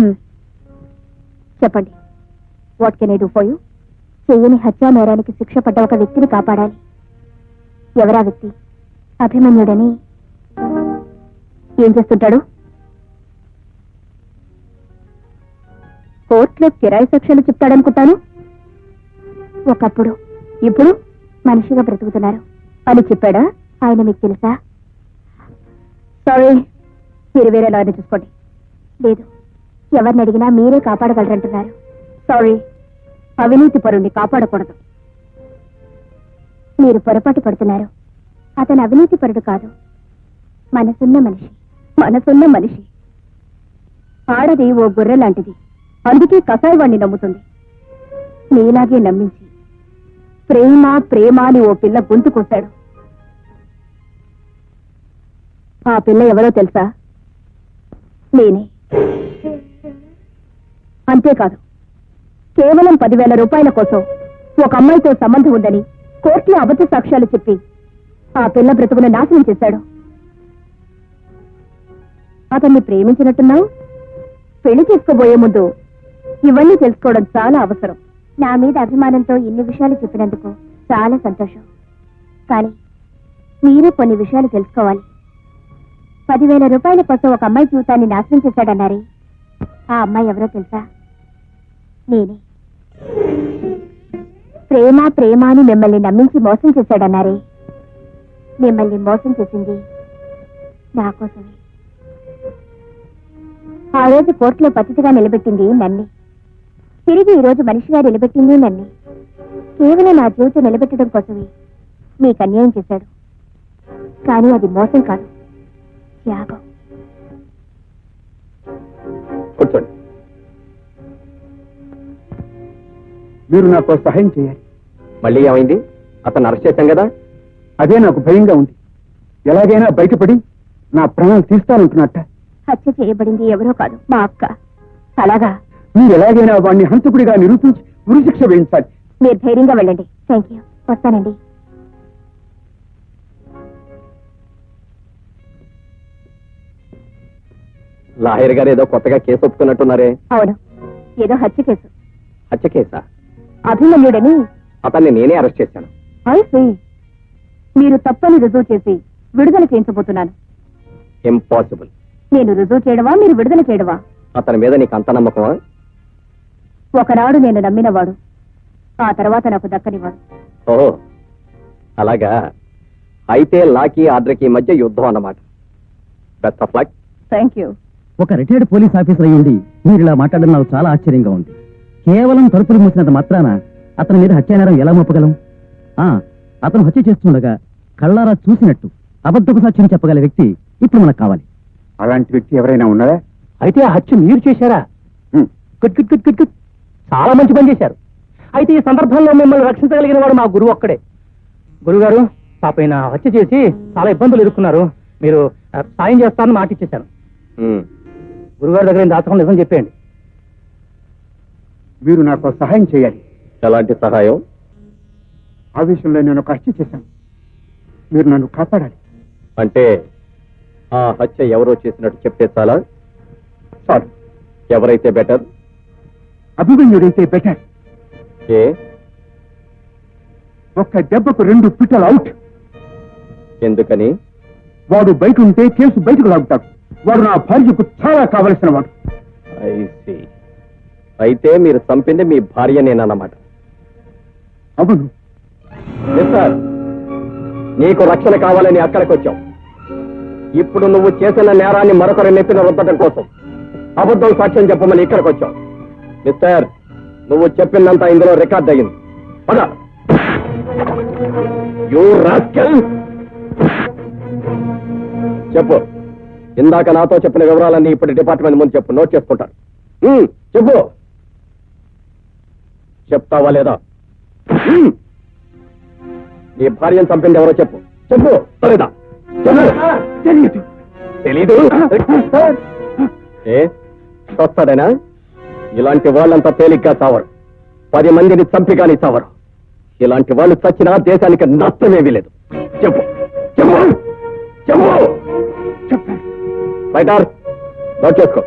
Hmm. చెప్పండి. What can I do for you చెయ్యని హత్యా నేరానికి శిక్ష పడ్డ ఒక వ్యక్తిని కాపాడాలి. ఎవరా వ్యక్తి? అభిమన్యుడని. ఏం చేస్తుంటాడు? కోర్టులో కిరాయి శిక్షలు చెప్తాడనుకుంటాను. ఒకప్పుడు ఇప్పుడు మనిషిగా బ్రతుకుతున్నారు. అని చెప్పాడా? ఆయన మీకు తెలుసా? సారీ మీరు వేరే లాయర్ని చూసుకోండి. లేదు. ఎవరిని అడిగినా మీరే కాపాడగలరంటున్నారు. సారీ అవినీతి పరుణ్ణి కాపాడకూడదు. మీరు పొరపాటు పడుతున్నారు. అతను అవినీతి పరుడు కాదు. మనసున్న మనిషి. మనసున్న మనిషి. ఆడది ఓ గొర్రె లాంటిది. అందుకే కసాయి వాణ్ణి నమ్ముతుంది. నీలాగే నమ్మించి. ప్రేమ ప్రేమ అని ఓ పిల్ల గొంతు కొట్టాడు ఆ పిల్ల ఎవరో తెలుసా? నేనే. అంతేకాదు. కేవలం పదివేల రూపాయల కోసం ఒక అమ్మాయితో సంబంధం ఉందని కోర్టులో అబద్ధ సాక్ష్యాలు చెప్పి ఆ పిల్ల బ్రతుకును నాశనం చేశాడు. అతన్ని ప్రేమించినట్టున్నావు? పెళ్ళి చేసుకోబోయే ముందు ఇవన్నీ తెలుసుకోవడం చాలా అవసరం. నా మీద అభిమానంతో ఇన్ని విషయాలు చెప్పినందుకు చాలా సంతోషం. కానీ మీరు కొన్ని విషయాలు తెలుసుకోవాలి. పదివేల రూపాయల కోసం ఒక అమ్మాయి జీవితాన్ని నాశనం చేశాడన్నారే ఆ అమ్మాయి ఎవరో తెలుసా? నేనే. ప్రేమ ప్రేమ అని మిమ్మల్ని నమ్మించి మోసం చేశాడన్నారే. మిమ్మల్ని మోసం చేసింది నా కోసమే. ఆ రోజు కోర్టులో పతిథిగా నిలబెట్టింది నన్ను. తిరిగి ఈ రోజు మనిషిగా నిలబెట్టింది నన్ను. కేవలం నా జీవితం నిలబెట్టడం కోసమే మీకు అన్యాయం చేశాడు. కానీ అది మోసం కాదు. త్యాగం కూర్చోండి. మీరు నాకు సహాయం చేయాలి. మళ్ళీ ఏమైంది? అతను అరెస్ట్ చేశాం కదా? అదే నాకు భయంగా ఉంది. ఎలాగైనా బయటపడి నా ప్రాణాలు తీస్తానంటున్నట్ట. హత్య చేయబడింది ఎవరో కాదు మా అక్క. అలాగా? మీరు ఎలాగైనా వాడిని హంతకుడిగా నిరూపించి ఉరిశిక్ష వేయించాలి. మీరు ధైర్యంగా వెళ్ళండి. థ్యాంక్ యూ వస్తానండి. లాయర్ గారు ఏదో కొత్తగా కేసు ఒప్పుకున్నట్టున్నారే. అవును. ఏదో హత్య కేసు. హత్య కేసా? అభిమన్యుడని అతన్ని నేనే అరెస్ట్ చేశాను. మీరు తప్పని రుజువు చేసి విడుదల చేయించబోతున్నాను. ఇంపాసిబుల్ నేను రుజువు చేయడమా? మీరు విడుదల చేయడమా? అతని మీద నీకు అంత నమ్మకమా? ఒకనాడు నేను నమ్మినవాడు. ఆ తర్వాత నాకు దక్కనివాడు ఓహో. అలాగా. అయితే లాకి ఆర్డర్కి మధ్య యుద్ధం అన్నమాట. Best of luck thank you ఒక రిటైర్డ్ పోలీస్ ఆఫీసర్ అయ్యుండి మీరు ఇలా మాట్లాడడం నాకు చాలా ఆశ్చర్యంగా ఉంది. కేవలం తలుపులు మూసినంత మాత్రాన అతని మీద హత్యానేరం ఎలా మోపగలం? ఆ అతను హత్య చేస్తుండగా కళ్ళారా చూసినట్టు అబద్ధపు సాక్ష్యం చెప్పగల వ్యక్తి ఇప్పుడు మనకు కావాలి. అలాంటి వ్యక్తి ఎవరైనా ఉన్నారా? అయితే ఆ హత్య మీరు చేశారా? హ్మ్. Good good good good good. చాలా మంచి పని చేశారు. అయితే ఈ సందర్భంలో మిమ్మల్ని రక్షించగలిగిన వాడు మా గురువు ఒక్కడే. గురుగారు పాపైన హత్య చేసి చాలా ఇబ్బందులు ఎదుర్కొన్నారు. మీరు సాయం చేస్తారని మాట ఇచ్చేశాను. గురుగారి దగ్గర దాచకుండా నిజం చెప్పేయండి. మీరు నాకు సహాయం చేయాలి. ఎలాంటి సహాయం? ఆ విషయంలో నేను ఒక హత్య చేశాను. మీరు నన్ను కాపాడాలి. అంటే ఆ హత్య ఎవరో చేసినట్టు చెప్తే చాలా? చాలు ఎవరైతే బెటర్? అభిమన్యుడైతే బెటర్. ఏ? ఒక్క దెబ్బకు రెండు పిట్టలు అవుట్. ఎందుకని? వాడు బయట ఉంటే కేసు బయటకు లాగుతాడు. వాడు నా భార్యకు చాలా కావలసిన వాడు. See. అయితే మీరు చంపింది మీ అవును. ఎస్ సార్ నీకు రక్షణ కావాలని అక్కడికి వచ్చాం ఇప్పుడు నువ్వు చేసిన నేరాన్ని మరొకరి నెత్తిన రుద్దడం కోసం అబద్ధం సాక్ష్యం చెప్పమని ఇక్కడికి వచ్చాం మిస్టర్ నువ్వు చెప్పిందంతా ఇందులో రికార్డ్ అయ్యింది. పద. యూ రాస్కెల్ చెప్పు. ఇందాక నాతో చెప్పిన వివరాలన్నీ ఇప్పుడు డిపార్ట్మెంట్ ముందు చెప్పు. నోట్ చేసుకుంటారు ఉమ్, చెప్పు. చెప్తావా లేదా. నీ భార్యను చంపింది ఎవరో చెప్పు. చెప్పు. తెలీదా చెప్పు. తెలీదు. ఏ? వస్తాడేనా ఇలాంటి వాళ్ళంతా తేలిగ్గా చావరు. పది మందిని చంపి కానీ చావరు. ఇలాంటి వాళ్ళు చచ్చినా దేశానికి నష్టమేమీ లేదు. చెప్పు. చెప్పు. చెప్పు. బయట నోట్ చేసుకో.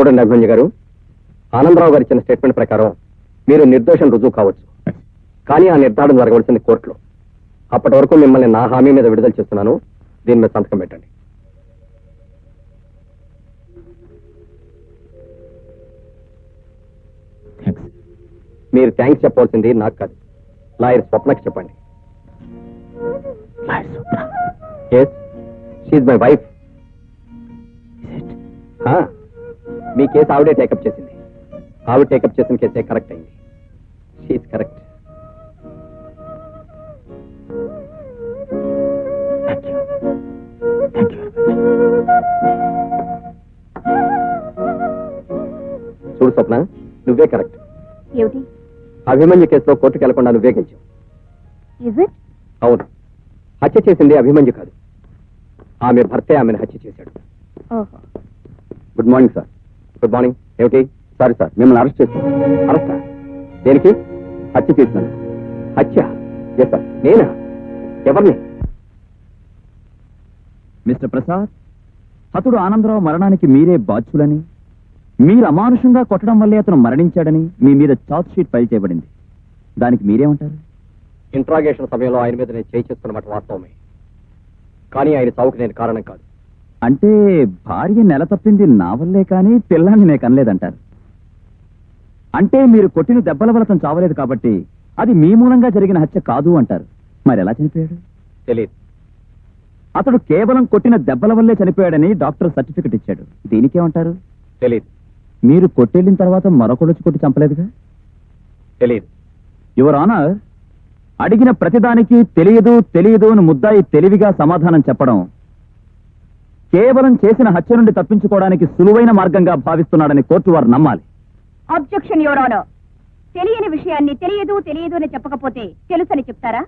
చూడండి అభిమన్యు గారు. ఆనందరావు గారు ఇచ్చిన స్టేట్మెంట్ ప్రకారం మీరు నిర్దోషం రుజువు కావచ్చు. కానీ ఆ నిర్ధారణ జరగవలసింది కోర్టులో. అప్పటి వరకు మిమ్మల్ని నా హామీ మీద విడుదల చేస్తున్నాను. దీని మీద సంతకం పెట్టండి. మీరు థ్యాంక్స్ చెప్పవలసింది నాకు కాదు. లాయర్ స్వప్నకి చెప్పండి. ఎస్ షీఈ్ మై వైఫ్ మీ కేసు ఆవిడే టేకప్ చేసింది. ఆవిడ టేకప్ చేసిన కేసే కరెక్ట్ అయింది. షీఈ్ కరెక్ట్ చూడు స్వప్న నువ్వే కరెక్ట్ ఏమిటి? అభిమన్యు కేసులో కోర్టుకు వెళ్ళకుండా నువ్వే గెలిచావు. అవును. హత్య చేసింది అభిమన్యు కాదు. ఆమె భర్తే ఆమెను హత్య చేశాడు. Good morning sir good morning ఏమిటి? సారీ సార్ మిమ్మల్ని అరెస్ట్ చేస్తాను అరెస్టా దేనికి? హత్య చేసినాను హత్య? ఎస్ సార్ నేనా? ఎవరిని? మిస్టర్ ప్రసాద్ అతడు ఆనందరావు మరణానికి మీరే బాధ్యులని మీరు అమానుషంగా కొట్టడం వల్లే అతను మరణించాడని మీ మీద చార్జ్ షీట్ ఫైల్ చేయబడింది. దానికి మీరేమంటారు? ఇంట్రాగేషన్ సమయంలో ఆయన మీద నేను చేయి చేసుకున్నమాట వాస్తవమే. కానీ ఆయన చావుకు నేను కారణం కాదు. అంటే భార్య నెల తప్పింది నా వల్లే కానీ పిల్లాన్ని నేను కనలేదంటారు. అంటే మీరు కొట్టిన దెబ్బల వల్ల చావలేదు కాబట్టి అది మీ మూలంగా జరిగిన హత్య కాదు అంటారు. మరి ఎలా చనిపోయాడు? తెలియదు అతడు కేవలం కొట్టిన దెబ్బల వల్లే చనిపోయాడని డాక్టర్ సర్టిఫికెట్ ఇచ్చాడు. దీనికేమంటారు? తెలియదు మీరు కొట్టెళ్ళిన తర్వాత మరొకడొచ్చి కొట్టి చంపలేదుగా? తెలియదు యువర్ ఆనర్ అడిగిన ప్రతిదానికి తెలియదు తెలియదు అని ముద్దాయి తెలివిగా సమాధానం చెప్పడం కేవలం చేసిన హత్య నుండి తప్పించుకోవడానికి సులువైన మార్గంగా భావిస్తున్నాడని కోర్టు వారు నమ్మాలి. అబ్జెక్షన్ యువర్ ఆనర్ తెలియని విషయాన్ని తెలియదు తెలియదు అని చెప్పకపోతే తెలుసని చెప్తారా?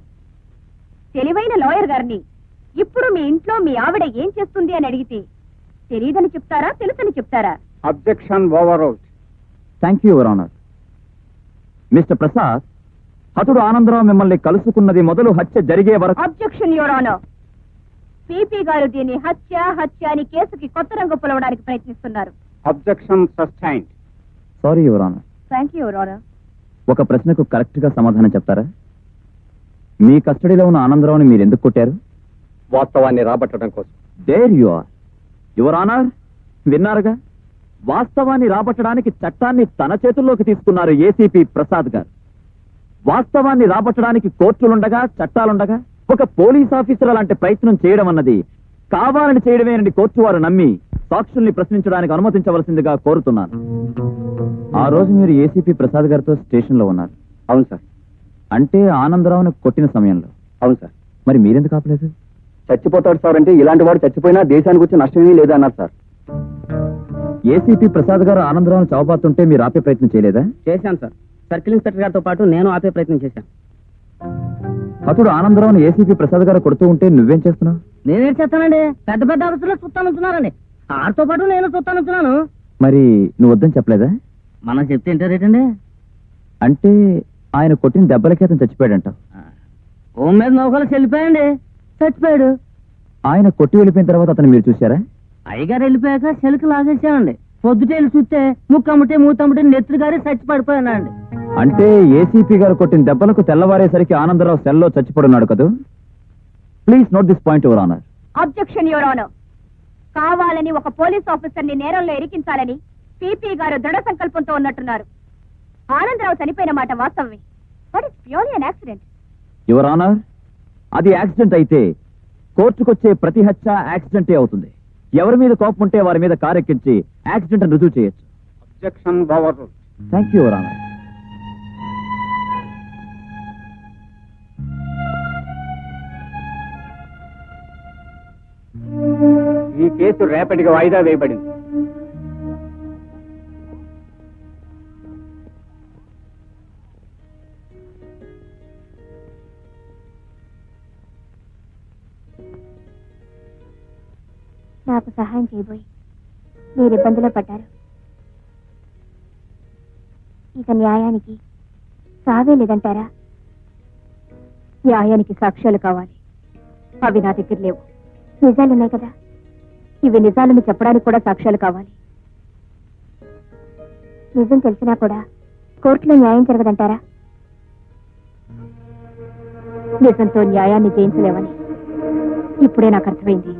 తెలివైన లాయర్ గారిని ఇప్పుడు మీ ఇంట్లో మీ ఆవిడ ఏం చేస్తుంది అని అడిగితే తెలియదని చెప్తారా తెలుసని చెప్తారా? Objection over thank you your honour mister Prasad అతడు ఆనందరావు మిమ్మల్ని కలుసుకున్నది మొదలు హత్య జరిగే వరకు అబ్జెక్షన్ యువర్ ఆనర్ పిపి గారు దీన్ని హత్య హత్య అని కేసుకి కొత్త రంగు పులవడానికి ప్రయత్నిస్తున్నారు. Objection sustain sorry your honour thank you your honour ఒక ప్రశ్నకు కరెక్ట్గా సమాధానం చెప్తారా? మీ కస్టడీలో ఉన్న ఆనందరావుని మీరు ఎందుకు కొట్టారు? వాస్తవాన్ని రాబట్టడం కోసం. There you are your honour విన్నారుగా? వాస్తవాన్ని రాబట్టడానికి చట్టాన్ని తన చేతుల్లోకి తీసుకున్నారు ఏసీపీ ప్రసాద్ గారు. వాస్తవాన్ని రాబట్టడానికి కోర్టులుండగా చట్టాలుండగా ఒక పోలీస్ ఆఫీసర్ అలాంటి ప్రయత్నం చేయడం అన్నది కావాలని చేయడమేనని కోర్టు వారు నమ్మి సాక్షుల్ని ప్రశ్నించడానికి అనుమతించవలసిందిగా కోరుతున్నాను. ఆ రోజు మీరు ఏసీపీ ప్రసాద్ గారితో స్టేషన్లో ఉన్నారు. అవును సార్. అంటే ఆనందరావును కొట్టిన సమయంలో. అవును సార్. మరి మీరెందుకు ఆపలేదు? చచ్చిపోతాడు సార్ అంటే ఇలాంటి వాడు చచ్చిపోయినా దేశానికి వచ్చి నష్టమేమీ లేదన్నారు సార్. ఏసీపీ ప్రసాద్ గారు ఆనందరావును చవబాతుంటే మీరు ఆపే ప్రయత్నం చేయలేదా? చేశాను సార్. సర్కిల్ ఇన్స్పెక్టర్ గారితో పాటు నేను ఆపే ప్రయత్నం చేశాను. అతడు ఆనందరావును ఏసీపీ ప్రసాద్ గారు కొడుతూ ఉంటే నువ్వేం చేస్తున్నావు? నేనేం చేస్తానండి? పెద్ద పెద్ద ఆఫీసులో చూస్తానున్నారండి ఆడితో పాటు నేను చూస్తానున్నాను మరి నువ్వు వద్దని చెప్పలేదా? మనం చెప్తే ఏంటారేటండి అంటే ఆయన కొట్టిన దెబ్బలకి అతను చచ్చిపోయాడంట. హోమ్ మీద నౌకలు చెల్లిపోయండి చచ్చిపోయాడు. ఆయన కొట్టి వెళ్ళిపోయిన తర్వాత అతను మీరు చూశారా? అయ్యగారు వెళ్ళిపోయాక చెలుకు లాగేసామండి పొద్దుటేళ్ళు చూస్తే ముక్కమ్మటే మూతమ్మటే నెత్తురు గారి చచ్చి పడిపోయానండి అంటే ఏసీపీ గారు కొట్టిన దెబ్బలకు తెల్లవారేసరికి ఆనందరావు సెల్లో చచ్చిపడున్నాడు కదూ? Please note this point your honour objection your honour కావాలని ఒక పోలీస్ ఆఫీసర్ని నేరంలో ఇరికించాలని పిపి గారు దృఢ సంకల్పంతో ఉన్నట్టున్నారు. ఆనందరావు చనిపోయిన మాట వాస్తవమే. But it's purely an accident your honour అది యాక్సిడెంట్ అయితే కోర్టుకొచ్చే ప్రతి హత్య యాక్సిడెంటే అవుతుంది. ఎవరి మీద కోపం ఉంటే వారి మీద కారెక్కించి యాక్సిడెంట్ రుజువు చేయొచ్చు. Objection over thank you your honour case రేపటికి వాయిదా వేయబడింది. నాకు సహాయం చేయబోయి. మీరు ఇబ్బందిలో పడ్డారు. ఇక న్యాయానికి సావే లేదంటారా? న్యాయానికి సాక్ష్యాలు కావాలి. అవి నా దగ్గర లేవు. నిజాలున్నాయి కదా? ఇవి నిజాలని చెప్పడానికి కూడా సాక్ష్యాలు కావాలి. నిజం తెలిసినా కూడా కోర్టులో న్యాయం జరగదంటారా? నిజంతో న్యాయాన్ని జయించలేవని ఇప్పుడే నాకు అర్థమైంది.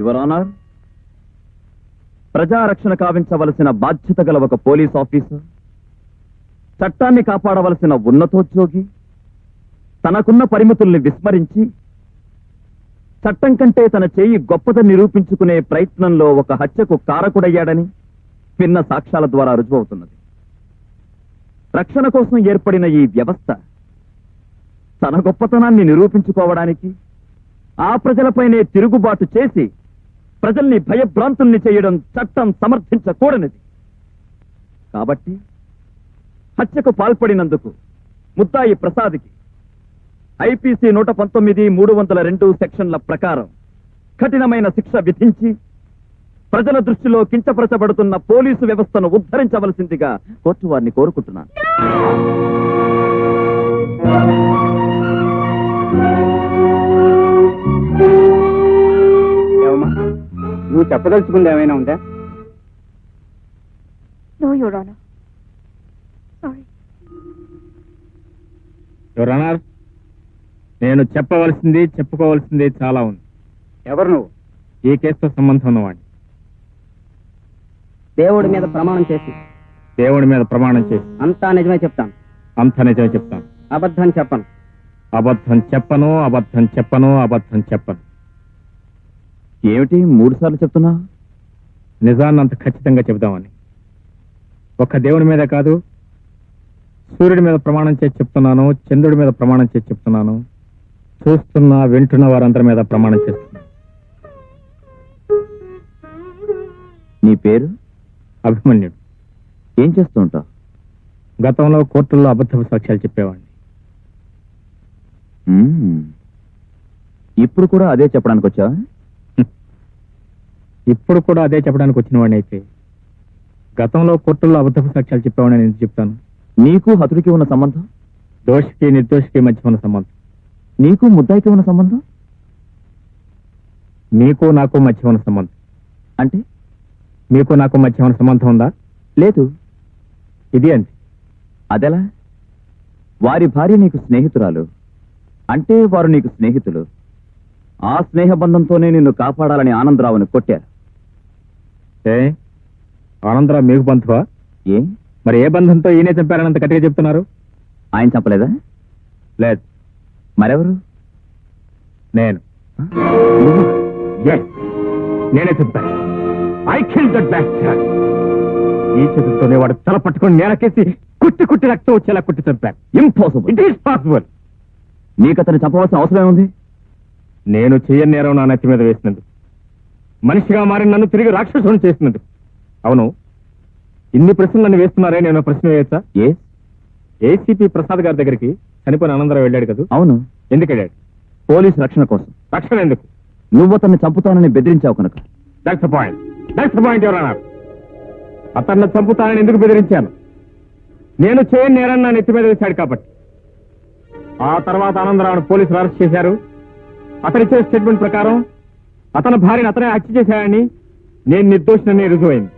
యువర్ ఆనర్ ప్రజారక్షణ కావించవలసిన బాధ్యత గల ఒక పోలీస్ ఆఫీసర్ చట్టాన్ని కాపాడవలసిన ఉన్నతోద్యోగి తనకున్న పరిమితుల్ని విస్మరించి చట్టం కంటే తన చేయి గొప్పదని నిరూపించుకునే ప్రయత్నంలో ఒక హత్యకు కారకుడయ్యాడని విన్న సాక్ష్యాల ద్వారా రుజువవుతున్నది. రక్షణ కోసం ఏర్పడిన ఈ వ్యవస్థ తన గొప్పతనాన్ని నిరూపించుకోవడానికి ఆ ప్రజలపైనే తిరుగుబాటు చేసి ప్రజల్ని భయభ్రాంతుల్ని చేయడం చట్టం సమర్థించకూడనిది. కాబట్టి హత్యకు పాల్పడినందుకు ముద్దాయి ప్రసాద్కి ఐపీసీ నూట పంతొమ్మిది మూడు వందల రెండు సెక్షన్ల ప్రకారం కఠినమైన శిక్ష విధించి ప్రజల దృష్టిలో కించపరచబడుతున్న పోలీసు వ్యవస్థను ఉద్ధరించవలసిందిగా కోర్టు వారిని కోరుకుంటున్నాను. ఏమమ్మా నువ్వు చెప్పదలుచుకుంది ఏమైనా ఉందా? నో యూరోను సారీ యువరనర్ నేను చెప్పవలసింది చెప్పుకోవాల్సింది చాలా ఉంది. ఎవరు నువ్వు? ఈ కేసుతో సంబంధం ఉన్నవాడిని? దేవుడి మీద ప్రమాణం చేసి. దేవుడి మీద ప్రమాణం చేసి. అంతా నిజమే చెప్తాను. అంత నిజమే చెప్తాను. అబద్ధం చెప్పను. అబద్ధం చెప్పను అబద్ధం చెప్పను అబద్ధం చెప్పను. ఏమిటి మూడు సార్లు చెప్తున్నా? నిజాన్ని అంత ఖచ్చితంగా చెబుదామని. ఒక్క దేవుడి మీద కాదు సూర్యుడి మీద ప్రమాణం చేసి చెప్తున్నాను చంద్రుడి మీద ప్రమాణం చేసి చెప్తున్నాను. చూస్తున్న వింటున్న వారందరి మీద ప్రమాణం చేస్తున్నాను నీ పేరు? అభిమన్యుడు. ఏం చేస్తూ ఉంటావు? గతంలో కోర్టుల్లో అబద్ధపు సాక్ష్యాలు చెప్పేవాడిని. ఇప్పుడు కూడా అదే చెప్పడానికి వచ్చా ఇప్పుడు కూడా అదే చెప్పడానికి వచ్చిన వాడిని అయితే గతంలో కోర్టుల్లో అబద్ధపు సాక్ష్యాలు చెప్పేవాడిని నేను చెప్తాను? నీకు హతుడికి ఉన్న సంబంధం? దోషికి నిర్దోషికి మధ్య ఉన్న సంబంధం. నీకు ముద్దాయికి ఉన్న సంబంధం? మీకు నాకు మధ్య ఉన్న సంబంధం? అంటే మీకు నాకు మధ్య ఉన్న సంబంధం ఉందా? లేదు. ఇది అంతే. అదెలా? వారి భార్య నీకు స్నేహితురాలు. అంటే వారు నీకు స్నేహితులు. ఆ స్నేహ బంధంతోనే నిన్ను కాపాడాలని ఆనందరావుని కొట్టారు. ఏ? ఆనందరావు మీకు బంధువా? ఏ? మరి ఏ బంధంతో ఈయనే చంపారనంత గట్టిగా చెప్తున్నారు? ఆయన చంపలేదా? లేదు. మరెవరు? నేను. నేనే చెప్పాను ఐ కిల్ దట్ బ్యాక్టర్ ఈ చేతులతోనే వాడు తల పట్టుకొని నేలకేసి కుట్టి కుట్టి రక్తం వచ్చేలా కుట్టి చంపాను ఇంపాసిబుల్ ఇట్ ఈస్ పాసిబుల్ నీకు అతన్ని చంపవలసిన అవసరం ఏముంది నేను చెయ్యని నేరం నా నెత్తి మీద వేసినందుకు మనిషిగా మారి నన్ను తిరిగి రాక్షసుని చేసినందుకు అవును. ఇన్ని ప్రశ్నలు నన్ను వేస్తున్నారే? నేను ప్రశ్న వేయచ్చా? ఏ ఏసీపీ ప్రసాద్ గారి దగ్గరికి చనిపోయిన ఆనందరావు వెళ్ళాడు కదా? అవును. ఎందుకు వెళ్ళాడు? పోలీసు రక్షణ కోసం. రక్షణ ఎందుకు? నువ్వు అతన్ని చంపుతానని బెదిరించావు కనుక. దట్స్ పాయింట్ దట్స్ పాయింట్ ఎవరన్నా అతన్ని చంపుతానని ఎందుకు బెదిరించాను? నేను చేయని నేరని నా నెత్తి మీద వేశాడు కాబట్టి. ఆ తర్వాత ఆనందరావును పోలీసులు అరెస్ట్ చేశారు. అతనిచ్చే స్టేట్మెంట్ ప్రకారం అతని భార్యను అతనే హత్య చేశాడని నేను నిర్దోషినని రుజువైంది.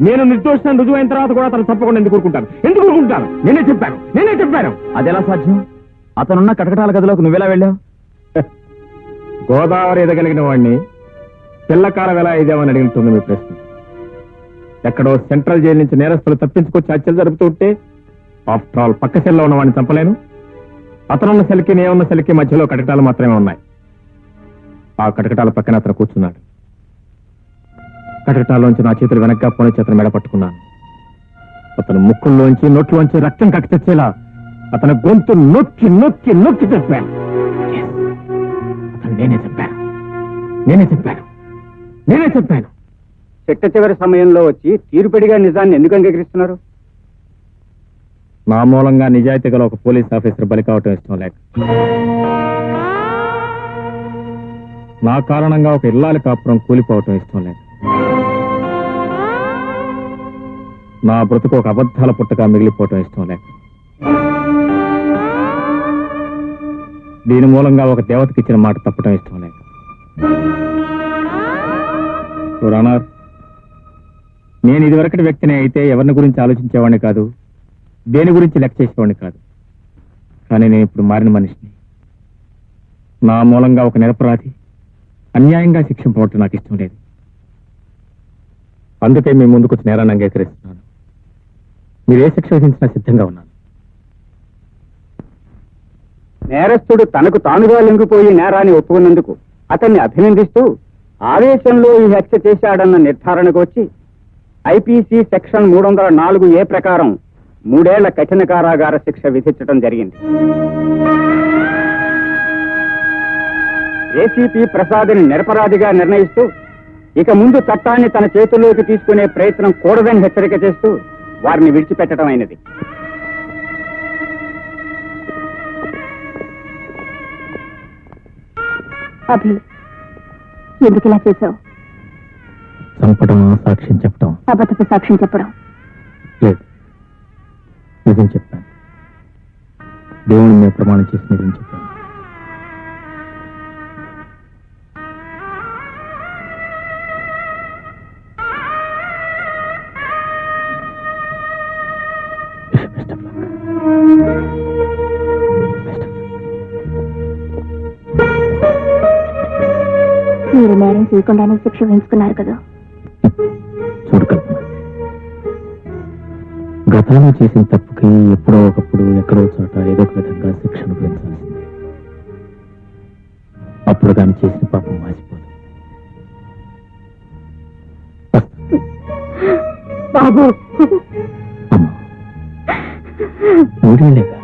నేను నిర్దోషిని రుజువైన తర్వాత కూడా అతను తప్పకుండా ఎందుకు ఊరుకుంటాను ఎందుకు ఊరుకుంటాను నేనే చెప్పాను. నేనే చెప్పాను. అదెలా సాధ్యం? అతనున్న కటకటాల గదిలోకి నువ్వెలా వెళ్ళావు? గోదావరి ఎదగలిగిన వాడిని పిల్లకాలం ఎలా ఇదేమని అడుగుతుంది మీ ప్రశ్న. ఎక్కడో సెంట్రల్ జైలు నుంచి నేరస్తులు తప్పించుకొచ్చి హత్యలు జరుపుతుంటే ఆఫ్టర్ ఆల్ పక్క సెల్లో ఉన్న వాడిని చంపలేను. అతనున్న సెల్కి నేనున్న సెల్కి మధ్యలో కటకటాలు మాత్రమే ఉన్నాయి. ఆ కటకటాల పక్కన అతను కూర్చున్నాడు. కటకటాల్లోంచి నా చేతులు వెనక్గా పోనీ అతను మెడ పట్టుకున్నాను. అతను ముక్కుల్లోంచి నోట్లోంచి రక్తం కక్కి తెచ్చేలా అతని గొంతు నొక్కి నొక్కి నొక్కి చెప్పాను అతను నేనే చెప్పాను నేనే చెప్పాను నేనే చెప్పాను చిట్ట చివరి సమయంలో వచ్చి తీరుపడిగా నిజాన్ని ఎందుకు అంగీకరిస్తున్నారు? నా మూలంగా నిజాయితీ గల ఒక పోలీస్ ఆఫీసర్ బలి కావటం ఇష్టం లేక. నా కారణంగా ఒక ఇల్లాలి కాపురం కూలిపోవటం ఇష్టం లేక. నా బ్రతుకు ఒక అబద్ధాల పుట్టగా మిగిలిపోవటం ఇష్టం లేక దీని మూలంగా ఒక దేవతకి ఇచ్చిన మాట తప్పటం ఇష్టం లేక పురాణార్ నేను ఇదివరకటి వ్యక్తిని అయితే ఎవరిని గురించి ఆలోచించేవాడిని కాదు దేని గురించి లెక్క చేసేవాడిని కాదు. కానీ నేను ఇప్పుడు మారిన మనిషిని. నా మూలంగా ఒక నిరపరాధి అన్యాయంగా శిక్షింపవటం నాకు ఇష్టం లేదు. అందుకే మీ ముందుకు నేరాన్ని అంగీకరిస్తున్నాను. మీరే శిక్ష విధించినా సిద్ధంగా ఉన్నాను. నేరస్తుడు తనకు తానుగా లొంగిపోయి నేరాన్ని ఒప్పుకున్నందుకు అతన్ని అభినందిస్తూ ఆవేశంలో ఈ హత్య చేశాడన్న నిర్ధారణకు వచ్చి ఐపీసీ సెక్షన్ మూడు వందల నాలుగు ఏ ప్రకారం మూడేళ్ళ కఠిన కారాగార శిక్ష విధించడం జరిగింది. ఏసీపీ ప్రసాద్ని నిరపరాధిగా నిర్ణయిస్తూ ఇక ముందు చట్టాన్ని తన చేతుల్లోకి తీసుకునే ప్రయత్నం కూడదని హెచ్చరిక చేస్తూ వారిని విడిచిపెట్టడం అయినది. అభి ఎందుకు ఇలా చేసావు చంపడం సాక్ష్యం చెప్పడం. అబద్ధపు సాక్ష్యం చెప్పడం. లేదు. నిజం చెప్పాను. దేవుని మీద ప్రమాణం చేసి నిజం చెప్పాను. నేరం చేయకుండానే శిక్ష వేయించుకున్నారు కదా. చూడు కల్పన గతంలో చేసిన తప్పుకి ఎప్పుడో ఒకప్పుడు ఎక్కడో చోట ఏదో ఒక విధంగా శిక్ష అనుభవించాల్సిందే. అప్పుడు కానీ చేసిన పాపం మాసిపోదు. బాబు. అమ్మా. మూడేళ్ళేగా?